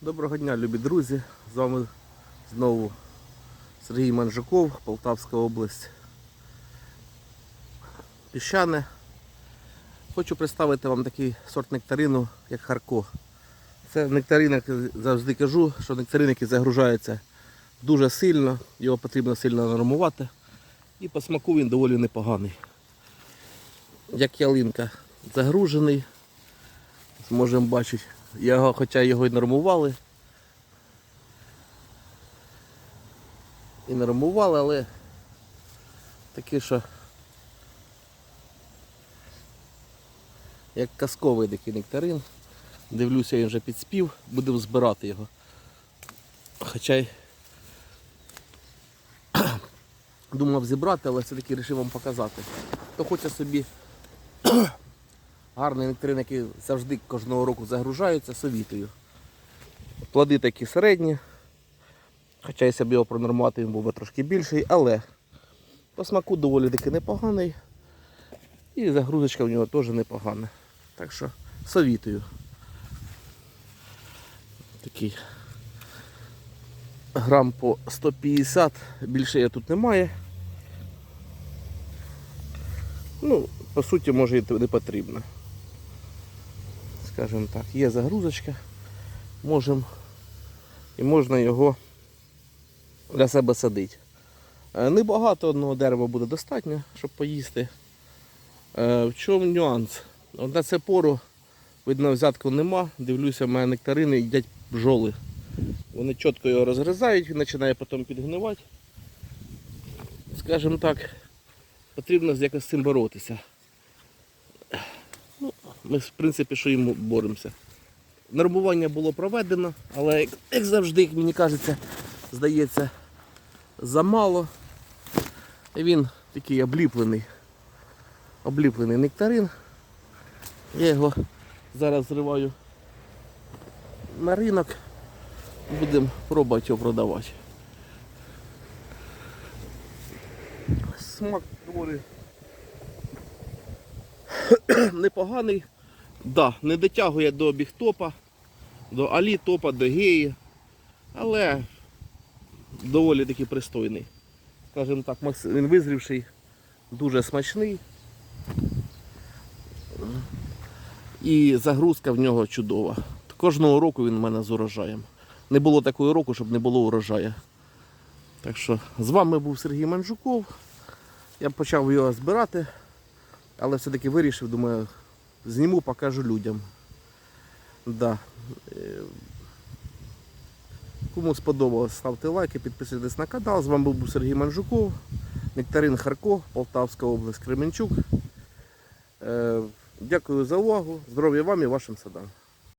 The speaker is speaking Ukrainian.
Доброго дня, любі друзі! З вами знову Сергій Манжаков, Полтавська область. Піщане. Хочу представити вам такий сорт нектарину, як Харко. Це нектарин, як завжди кажу, що нектарин, який загружається дуже сильно, його потрібно сильно нормувати. І по смаку він доволі непоганий. Як ялинка загружений, зможемо бачити. Його, хоча його і нормували. І нормували, але таке, що як казковий такий нектарин. Дивлюся, він вже підспів, будемо збирати його. Хоча й думав зібрати, але все-таки вирішив вам показати. Хто хоче собі гарний нектарин, який завжди кожного року загружається, совітую. Плоди такі середні. Хоча якщо б його пронормувати, він був би трошки більший, але по смаку доволі таки непоганий. І загрузочка в нього теж непогана. Так що совітую. Такий грам по 150, більше я тут немає. Ну, по суті, може і не потрібно. Скажімо так, є загрузочка, можемо і можна його для себе садити. Е, Небагато одного дерева буде достатньо, щоб поїсти. Е, В чому нюанс? От на це пору, видно, взятку нема. Дивлюся, в мене нектарини їдять бджоли. Вони чітко його розгризають, він починає потім підгнивати. Скажімо так, потрібно якось з цим боротися. Ну, ми, в принципі, що йому боремося. Нормування було проведено, але як, завжди, як мені кажеться, здається, замало. І він такий обліплений. Обліплений нектарин. Я його зараз зриваю на ринок. Будемо пробувати його продавати. Смак доволі непоганий. Да, не дотягує до бігтопа, до алі топа, до геї, але доволі таки пристойний. Скажімо так, він визрівший, дуже смачний. І загрузка в нього чудова. Кожного року він у мене з урожаєм. Не було такого року, щоб не було урожаю. Так що з вами був Сергій Манжуков. Я почав його збирати, але все-таки вирішив, думаю, зніму, покажу людям. Да. Е, Кому сподобалось, ставте лайки, підписуйтесь на канал. З вами був Сергій Манжуков, Нектарин Харко, Полтавська область, Кременчук. Е, Дякую за увагу. Здоров'я вам і вашим садам.